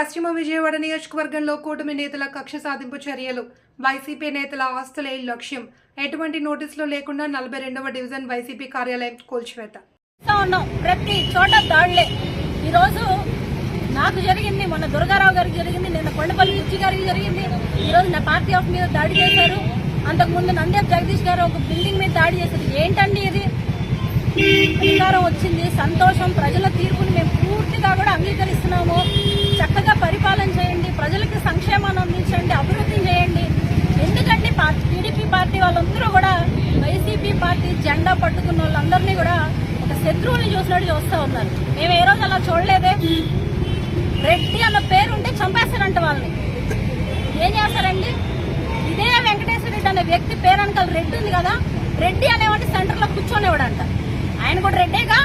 పశ్చిమ విజయవాడ నియోజకవర్గంలో కూటమి నేతల కక్ష సాధింపు చర్యలు. వైసీపీ నేతల ఆస్తులే లక్ష్యం. ఎటువంటి నోటీసులు లేకుండా నలభై రెండవ డివిజన్ వైసీపీ కార్యాలయం కూల్చివేత. ఉన్నాం. ప్రతి చోట దాడులే. ఈరోజు నాకు జరిగింది మొన్న దుర్గారావు గారికి జరిగింది నిన్న కొండపల్లి పిచ్చి గారికి జరిగింది. ఈరోజు నా పార్టీ ఆఫ్ మీద దాడి చేశారు. అంతకుముందు నందేప్ జగదీష్ గారు ఒక బిల్డింగ్ మీద దాడి చేశారు. ఏంటండి ఇది? అధికారం వచ్చింది సంతోషం ప్రజల తీర్పుని మేము పూర్తిగా కూడా అంగీకరిస్తున్నాము. వాళ్ళందరూ కూడా వైసీపీ పార్టీ జెండా పట్టుకున్న వాళ్ళందరినీ కూడా ఒక శత్రువుని చూసినట్టు చూస్తూ ఉన్నారు. మేము ఏ రోజు అలా చూడలేదే. రెడ్డి అన్న పేరు ఉంటే చంపేస్తారంట వాళ్ళని. ఏం చేస్తారండి? ఇదే వెంకటేశ్వర రెడ్డి అనే వ్యక్తి పేరు వెనకాల రెడ్డి ఉంది కదా రెడ్డి అనేవాడిని సెంటర్లో లో ఆయన కూడా రెడ్డేగా?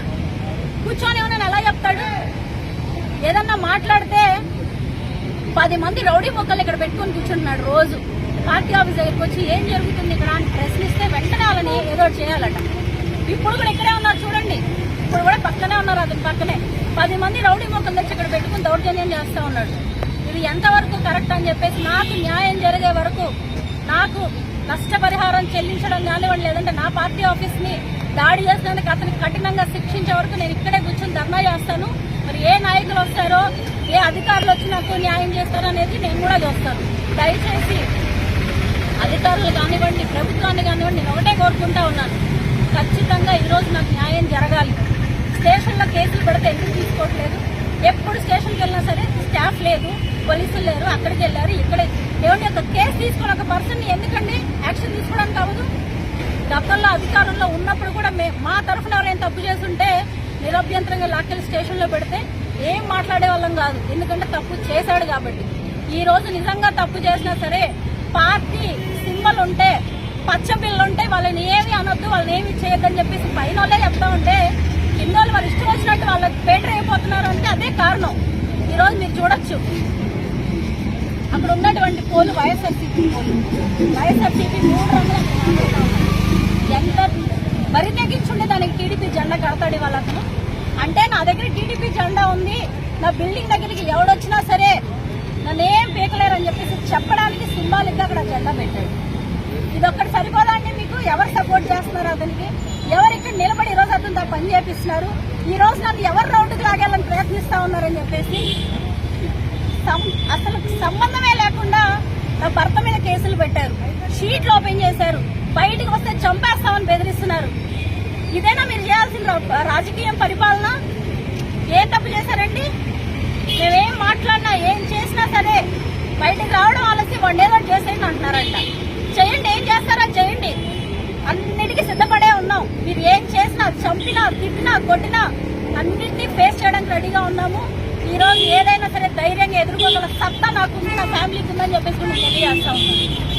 కూర్చొనివ్వనని ఎలా చెప్తాడు? ఏదన్నా మాట్లాడితే పది మంది రౌడీ మొక్కలు ఇక్కడ పెట్టుకొని కూర్చుంటున్నాడు రోజు. పార్టీ ఆఫీస్ దగ్గరికి వచ్చి ఏం జరుగుతుంది ఇక్కడ అని ప్రశ్నిస్తే వెంటనే వాళ్ళని ఏదో చేయాలట. ఇప్పుడు కూడా ఇక్కడే ఉన్నారు చూడండి. ఇప్పుడు కూడా పక్కనే ఉన్నారు అతని పక్కనే. పది మంది రౌడీ మొక్కలు తెచ్చి ఇక్కడ పెట్టుకుని దౌర్జన్యం చేస్తా ఉన్నాడు. ఇది ఎంతవరకు కరెక్ట్ అని చెప్పేసి నాకు న్యాయం జరిగే వరకు నాకు నష్టపరిహారం చెల్లించడం కానివ్వండి లేదంటే నా పార్టీ ఆఫీస్ని దాడి చేసినందుకు అతనికి కఠినంగా శిక్షించే వరకు నేను ఇక్కడే కూర్చొని ధర్నా చేస్తాను. మరి ఏ నాయకులు వస్తారో ఏ అధికారులు వచ్చి నాకు న్యాయం చేస్తారో అనేది నేను కూడా చూస్తాను. దయచేసి అధికారులు కానివ్వండి ప్రభుత్వాన్ని కానివ్వండి నేను ఒకటే కోరుకుంటా ఉన్నాను. ఖచ్చితంగా ఈరోజు నాకు న్యాయం జరగాలి. స్టేషన్లో కేసులు పెడితే ఎందుకు తీసుకోవట్లేదు? ఎప్పుడు స్టేషన్కి వెళ్ళినా సరే స్టాఫ్ లేదు పోలీసులు లేరు అక్కడికి వెళ్ళారు ఇక్కడ. ఏమంటే ఒక కేసు తీసుకుని ఒక పర్సన్ ఎందుకండి యాక్షన్ తీసుకోవడానికి అవ్వదు? గతంలో అధికారంలో ఉన్నప్పుడు కూడా మే మా తరఫున ఎవరైనా తప్పు చేస్తుంటే నిరభ్యంతరంగా లాక్కెళ్ళి స్టేషన్లో పెడితే ఏం మాట్లాడే వాళ్ళం కాదు. ఎందుకంటే తప్పు చేశాడు కాబట్టి. ఈ రోజు నిజంగా తప్పు చేసినా సరే పార్టీ సింబల్ ఉంటే పచ్చ ఉంటే వాళ్ళని ఏమి అనొద్దు వాళ్ళని ఏమి చేయొద్దని చెప్పేసి పైన వాళ్ళే చెప్తా ఉంటే కింద వాళ్ళు ఇష్టం వచ్చినట్టు వాళ్ళకి పేటర్ అయిపోతున్నారు అంటే అదే కారణం. ఈరోజు మీరు చూడొచ్చు. అక్కడ ఉన్నటువంటి పోలు వైఎస్ఆర్సీపీ పోలు. వైఎస్ఆర్సీపీ మూడు రంగుల ఎంత బరి తెగించుండే దానికి టీడీపీ జెండా కడతాడు వాళ్ళ అంటే నా దగ్గర టీడీపీ జెండా ఉంది. నా బిల్డింగ్ దగ్గరికి ఎవడొచ్చినా సరే నన్నేం పీకలేరని చెప్పేసి చెప్పడానికి సింబాలిక్గా అక్కడ జెండా పెట్టాడు ఇది ఒక్కటి సరిపోదా అండి మీకు ఎవరు సపోర్ట్ చేస్తున్నారు అతనికి ఎవరు ఇక్కడ నిలబడి ఈ రోజు అతను ఉన్నారు. ఈ రోజు నన్ను ఎవరు రౌండ్కి లాగాలని ప్రయత్నిస్తా ఉన్నారని చెప్పేసి అసలు సంబంధమే లేకుండా నా భర్త మీద కేసులు పెట్టారు. షీట్లు ఓపెన్ చేశారు. బయటికి వస్తే చంపేస్తామని బెదిరిస్తున్నారు. ఇదేనా మీరు చేయాల్సిన రాజకీయం పరిపాలన ఏం తప్పు చేశారండి మేమేం మాట్లాడినా ఏం చేసినా సరే బయటకు రావడం ఆలస్యం వండేదో చేసేయండి అంటున్నారంట చేయండి ఏం చేస్తారో చేయండి అన్నిటికీ సిద్ధపడే ఉన్నాం మీరు ఏం చేసినా తిట్టినా కొట్టినా అన్నింటినీ ఫేస్ చేయడానికి రెడీగా ఉన్నాము. ఈ రోజు ఏదైనా సరే ధైర్యంగా ఎదుర్కోగల సత్తా నాకు ఉంది నా ఫ్యామిలీకి ఉందని చెప్పేసి మేము తెలియజేస్తా ఉన్నాను.